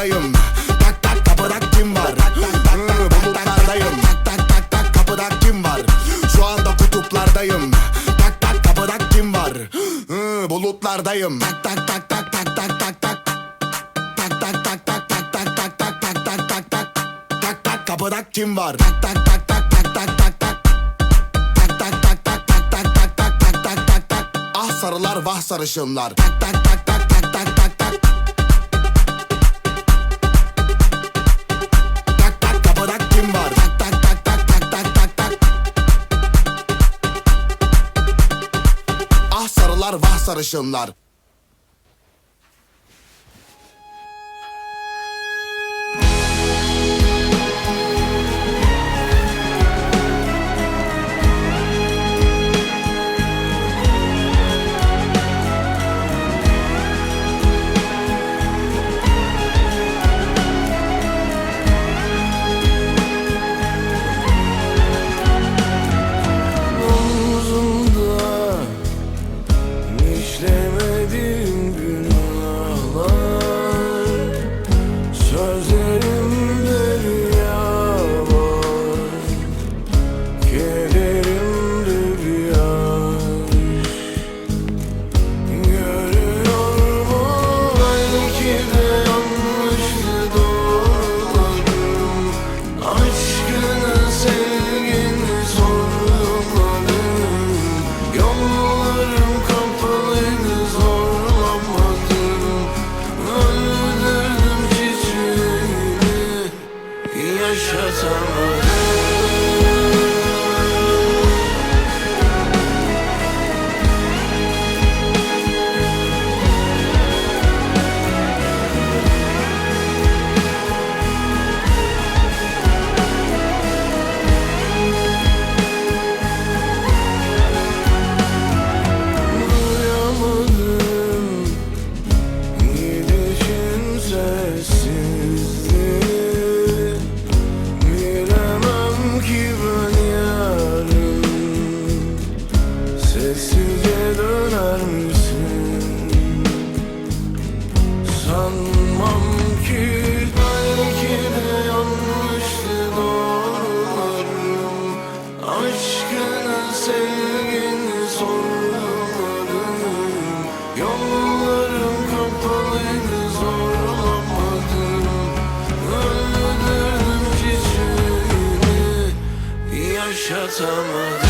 bulutlardayım Tak tak kapıda kim var Bulutlardayım Tak tak tak tak kapıda kim var Şu anda kutuplardayım Tak tak kapıda kim var Bulutlardayım Tak tak tak tak tak tak tak tak Tak tak tak tak tak tak tak tak tak tak tak tak Tak tak kapıda kim var Tak tak tak tak tak tak tak tak Tak tak tak tak tak tak tak tak tak Ah sarılar vah sarışınlar tak tak tak sarışınlar summer.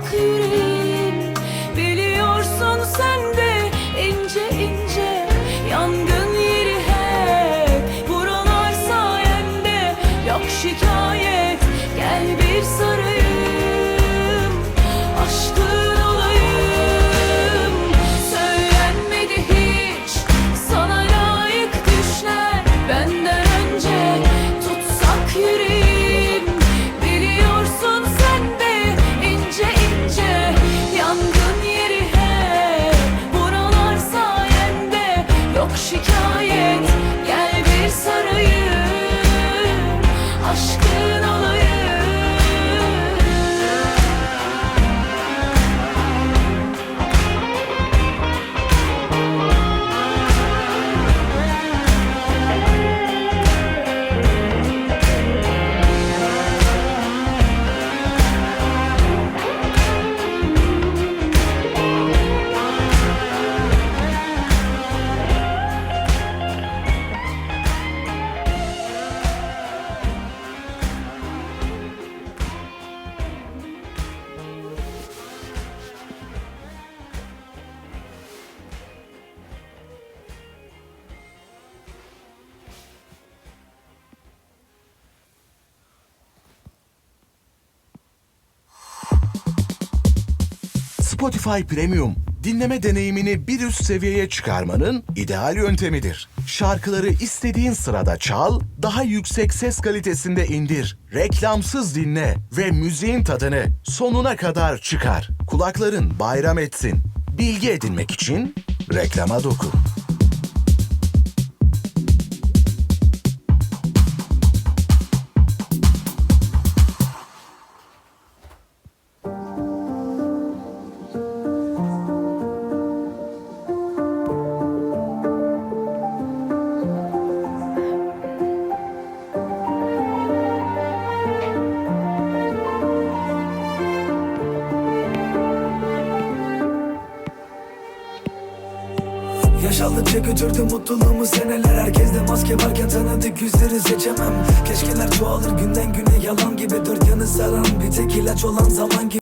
그리 Spotify Premium dinleme deneyimini bir üst seviyeye çıkarmanın ideal yöntemidir. Şarkıları istediğin sırada çal, daha yüksek ses kalitesinde indir, reklamsız dinle ve müziğin tadını sonuna kadar çıkar. Kulakların bayram etsin. Bilgi edinmek için reklama dokun. Yaşaldıkça götürdü mutluluğumu seneler. Herkeste maske varken tanıdık yüzleri seçemem. Keşkeler çoğalır günden güne yalan gibi. Dört yanı saran bir tek ilaç olan zaman gibi